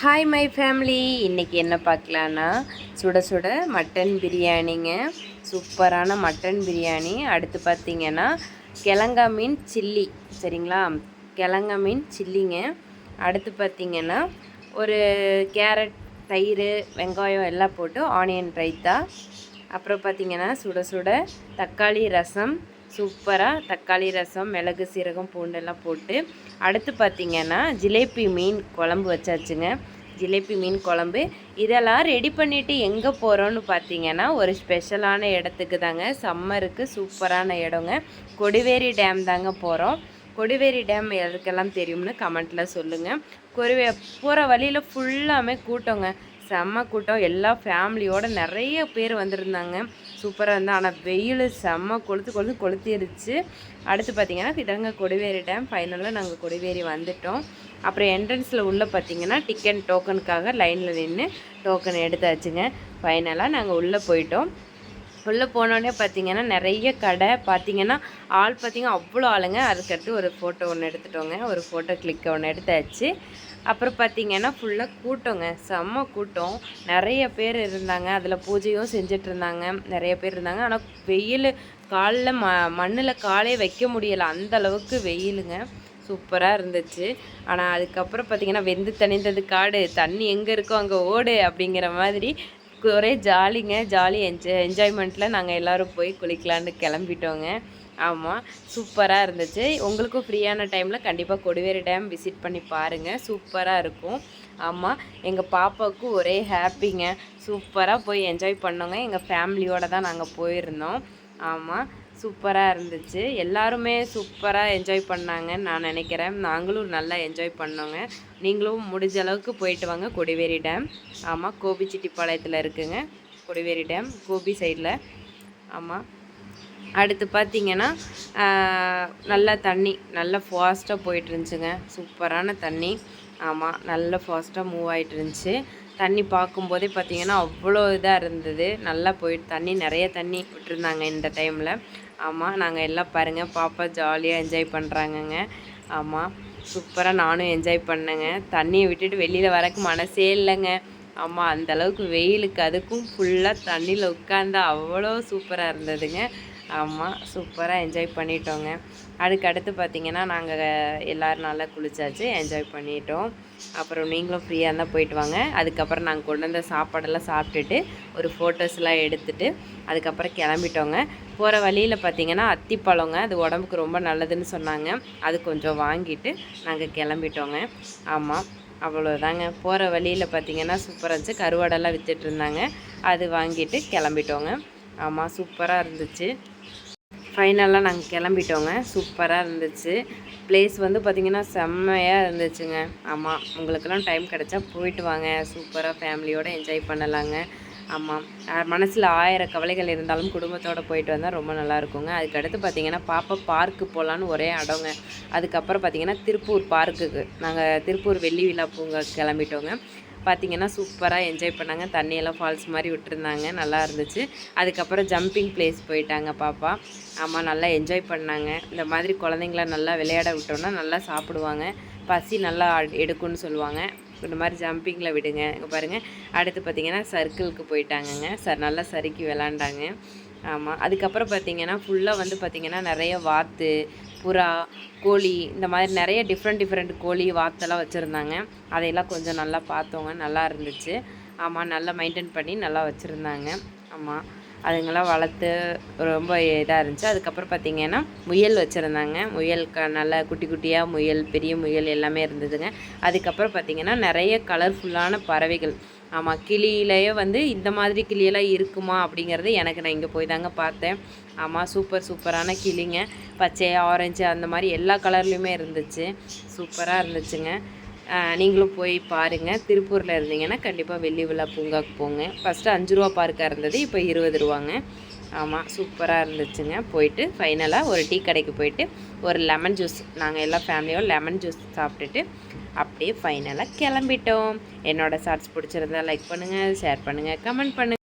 Hi my family இன்றைக்கி என்ன பார்க்கலான்னா சுட சுட மட்டன் பிரியாணிங்க. சூப்பரான மட்டன் பிரியாணி. அடுத்து பார்த்திங்கன்னா கிழங்கா மீன் சில்லி. சரிங்களா? கிழங்கா மீன் சில்லிங்க. அடுத்து பார்த்திங்கன்னா ஒரு கேரட் தயிர் வெங்காயம் எல்லாம் போட்டு ஆனியன் ரைத்தா அப்புறம் பார்த்திங்கன்னா சுட சுட தக்காளி ரசம் சூப்பராக தக்காளி ரசம் மிளகு சீரகம் பூண்டெல்லாம் போட்டு அடுத்து பார்த்திங்கன்னா ஜிலேபி மீன் குழம்பு வச்சாச்சுங்க. ஜிலேபி மீன் குழம்பு. இதெல்லாம் ரெடி பண்ணிவிட்டு எங்கே போகிறோன்னு பார்த்தீங்கன்னா ஒரு ஸ்பெஷலான இடத்துக்கு தாங்க. சம்மருக்கு சூப்பரான இடங்க. கொடிவேரி டேம் தாங்க போகிறோம் கொடிவேரி டேம் எதுக்கெல்லாம் தெரியும்னு கமெண்ட்டில் சொல்லுங்கள் கொடிவே போகிற வழியில் ஃபுல்லாமே கூட்டங்க. செம்ம கூட்டம். எல்லா ஃபேமிலியோடு நிறைய பேர் வந்திருந்தாங்க. சூப்பராக இருந்தால் ஆனால் வெயில் செம்ம கொளுத்து கொளுத்து கொளுத்திருச்சு. அடுத்து பார்த்திங்கன்னா இதாங்க கொடிவேரி டேம் ஃபைனலாக நாங்கள் கொடிவேரி வந்துட்டோம். அப்புறம் என்ட்ரன்ஸில் உள்ளே பார்த்தீங்கன்னா டிக்கெட் டோக்கனுக்காக லைனில் நின்று டோக்கன் எடுத்தாச்சுங்க. ஃபைனலாக நாங்கள் உள்ளே போயிட்டோம். உள்ளே போனோடனே பார்த்தீங்கன்னா நிறைய கடை. பார்த்தீங்கன்னா ஆள் பார்த்தீங்கன்னா அவ்வளோ ஆளுங்க. அதுக்கடுத்து ஒரு ஃபோட்டோ ஒன்று எடுத்துட்டோங்க. ஒரு ஃபோட்டோ கிளிக் ஒன்று எடுத்தாச்சு. அப்புறம் பார்த்திங்கன்னா ஃபுல்லாக கூட்டங்க. செம்ம கூட்டம். நிறைய பேர் இருந்தாங்க. அதில் பூஜையும் செஞ்சுட்டு இருந்தாங்க நிறைய பேர் இருந்தாங்க. ஆனால் வெயில் காலில் ம மண்ணில் காலே வைக்க முடியலை. அந்த அளவுக்கு வெயிலுங்க. சூப்பராக இருந்துச்சு. ஆனால் அதுக்கப்புறம் பார்த்திங்கன்னா வெந்து தணிந்தது காடு. தண்ணி எங்கே இருக்கோ அங்கே ஓடு அப்படிங்கிற மாதிரி ஒரே ஜாலிங்க. ஜாலி என்ஜாய் என்ஜாய்மெண்ட்டில் நாங்கள் எல்லோரும் போய் குளிக்கலான்னு கிளம்பிட்டோங்க. ஆமாம் சூப்பராக இருந்துச்சு. உங்களுக்கும் ஃப்ரீயான டைமில் கண்டிப்பாக கொடிவேரி டேம் விசிட் பண்ணி பாருங்கள் சூப்பராக இருக்கும். ஆமாம் எங்கள் பாப்பாவுக்கு ஒரே ஹாப்பிங்க. சூப்பராக போய் என்ஜாய் பண்ணோங்க. எங்கள் ஃபேமிலியோடு தான் நாங்கள் போயிருந்தோம். ஆமாம் சூப்பராக இருந்துச்சு. எல்லாருமே சூப்பராக என்ஜாய் பண்ணாங்கன்னு நான் நினைக்கிறேன். நாங்களும் நல்லா என்ஜாய் பண்ணோங்க. நீங்களும் முடிஞ்ச அளவுக்கு போயிட்டு வாங்க. கொடிவேரி டேம். ஆமாம் கோபிச்செட்டிப்பாளையத்தில் இருக்குங்க. கொடிவேரி டேம் கோபி சைடில் ஆமாம் அடுத்து பார்த்திங்கன்னா நல்லா தண்ணி நல்லா ஃபாஸ்ட்டாக போயிட்டு இருந்துச்சுங்க சூப்பரான தண்ணி. ஆமாம் நல்ல ஃபாஸ்ட்டாக மூவ் ஆகிட்டு இருந்துச்சு தண்ணி பார்க்கும்போதே பார்த்திங்கன்னா அவ்வளோ இதாக இருந்தது. நல்லா போயிட்டு தண்ணி நிறைய தண்ணி விட்டுருந்தாங்க இந்த டைமில் ஆமாம் நாங்கள் எல்லாம் பாருங்கள் பாப்பா ஜாலியாக என்ஜாய் பண்ணுறாங்கங்க ஆமாம் சூப்பராக நானும் என்ஜாய் பண்ணேங்க. தண்ணியை விட்டுட்டு வெளியில் வரக்கு மனசே இல்லைங்க. ஆமாம் அந்தளவுக்கு வெயிலுக்கு அதுக்கும் ஃபுல்லாக தண்ணியில் உட்காந்தா அவ்வளோ சூப்பராக இருந்ததுங்க. ஆமாம் சூப்பராக என்ஜாய் பண்ணிட்டோங்க. அதுக்கடுத்து பார்த்தீங்கன்னா பார்த்திங்கன்னா நாங்கள் எல்லோரும் நல்லா குளிச்சாச்சு என்ஜாய் பண்ணிட்டோம். அப்புறம் நீங்களும் ஃப்ரீயாக இருந்தால் போயிட்டு வாங்க. அதுக்கப்புறம் நாங்கள் கொண்டு வந்த சாப்பாடெல்லாம் சாப்பிட்டுட்டு ஒரு ஃபோட்டோஸ்லாம் எடுத்துட்டு அதுக்கப்புறம் கிளம்பிட்டோங்க. போகிற வழியில் பார்த்திங்கன்னா அத்திப்பழங்க அது உடம்புக்கு ரொம்ப நல்லதுன்னு சொன்னாங்க. அது கொஞ்சம் வாங்கிட்டு நாங்கள் கிளம்பிட்டோங்க. ஆமாம் அவ்வளோதாங்க போகிற வழியில் பார்த்திங்கன்னா சூப்பராக இருந்துச்சு. கருவாடெல்லாம் விற்றுட்டு இருந்தாங்க. அது வாங்கிட்டு கிளம்பிட்டோங்க. ஆமாம் சூப்பராக இருந்துச்சு. ஃபைனலாக நாங்கள் கிளம்பிட்டோங்க. சூப்பராக இருந்துச்சு. ப்ளேஸ் வந்து பார்த்திங்கன்னா செம்மையாக இருந்துச்சுங்க. ஆமாம் உங்களுக்கெல்லாம் டைம் கிடச்சா போயிட்டு வாங்க. சூப்பராக ஃபேமிலியோடு என்ஜாய் பண்ணலாங்க. ஆமாம் மனசில் ஆயிரம் கவலைகள் இருந்தாலும் குடும்பத்தோடு போயிட்டு வந்தால் ரொம்ப நல்லாயிருக்குங்க அதுக்கடுத்து பார்த்திங்கன்னா பாப்பா பார்க்கு போகலான்னு ஒரே இடங்க அதுக்கப்புறம் பார்த்திங்கன்னா திருப்பூர் பார்க்குக்கு நாங்கள் திருப்பூர் வெள்ளி விழா பூங்கா கிளம்பிட்டோங்க. பார்த்திங்கன்னா சூப்பராக என்ஜாய் பண்ணாங்க. தண்ணியெல்லாம் ஃபால்ஸ் மாதிரி விட்டுருந்தாங்க. நல்லா இருந்துச்சு. அதுக்கப்புறம் ஜம்பிங் பிளேஸ் போயிட்டாங்க பாப்பா. ஆமாம் நல்லா என்ஜாய் பண்ணாங்க. இந்த மாதிரி குழந்தைங்கள நல்லா விளையாட விட்டோன்னா நல்லா சாப்பிடுவாங்க. பசி நல்லா எடுக்கும்னு சொல்லுவாங்க. இந்த மாதிரி ஜம்பிங்கில் விடுங்க. இங்கே பாருங்கள் அடுத்து பார்த்திங்கன்னா சர்க்கிளுக்கு போயிட்டாங்கங்க. சார் நல்லா சறுக்கி விளாண்டாங்க. ஆமாம் அதுக்கப்புறம் பார்த்திங்கன்னா ஃபுல்லாக வந்து பார்த்திங்கன்னா நிறைய வாத்து புறா கோழி இந்த மாதிரி நிறைய டிஃப்ரெண்ட் டிஃப்ரெண்ட் கோழி வாத்தெல்லாம் வச்சுருந்தாங்க. அதையெல்லாம் கொஞ்சம் நல்லா பார்த்தோங்க. நல்லா இருந்துச்சு. ஆமாம் நல்லா மெயின்டைன் பண்ணி நல்லா வச்சுருந்தாங்க. ஆமாம் அதுங்களாம் வளர்த்து ரொம்ப இதாக இருந்துச்சு. அதுக்கப்புறம் பார்த்திங்கன்னா முயல் வச்சுருந்தாங்க. முயல் க நல்ல குட்டி குட்டியாக முயல் பெரிய முயல் எல்லாமே இருந்ததுங்க. அதுக்கப்புறம் பார்த்திங்கன்னா நிறைய கலர்ஃபுல்லான பறவைகள். ஆமாம் கிளியிலேயே வந்து இந்த மாதிரி கிளியெல்லாம் இருக்குமா அப்படிங்கிறது எனக்கு நான் இங்கே போய் தாங்க பார்த்தேன். ஆமாம் சூப்பர் சூப்பரான கிளிங்க. பச்சை ஆரஞ்சு அந்த மாதிரி எல்லா கலர்லேயுமே இருந்துச்சு. சூப்பராக இருந்துச்சுங்க. நீங்களும் போய் பாருங்கள் திருப்பூரில் இருந்தீங்கன்னா கண்டிப்பாக வெள்ளி விழா பூங்காவுக்கு போங்க. ஃபஸ்ட்டு அஞ்சு ரூபா பார்க்காக இருந்தது இப்போ இருபது ரூபாங்க. ஆமாம் சூப்பராக இருந்துச்சுங்க. போயிட்டு ஃபைனலாக ஒரு டீ கடைக்கு போயிட்டு ஒரு லெமன் ஜூஸ் நாங்கள் எல்லா ஃபேமிலியோட லெமன் ஜூஸ் சாப்பிட்டுட்டு அப்படியே ஃபைனலாக கிளம்பிட்டோம். என்னோடய ஷார்ட்ஸ் பிடிச்சிருந்தா லைக் பண்ணுங்கள் ஷேர் பண்ணுங்கள் கமெண்ட் பண்ணுங்கள்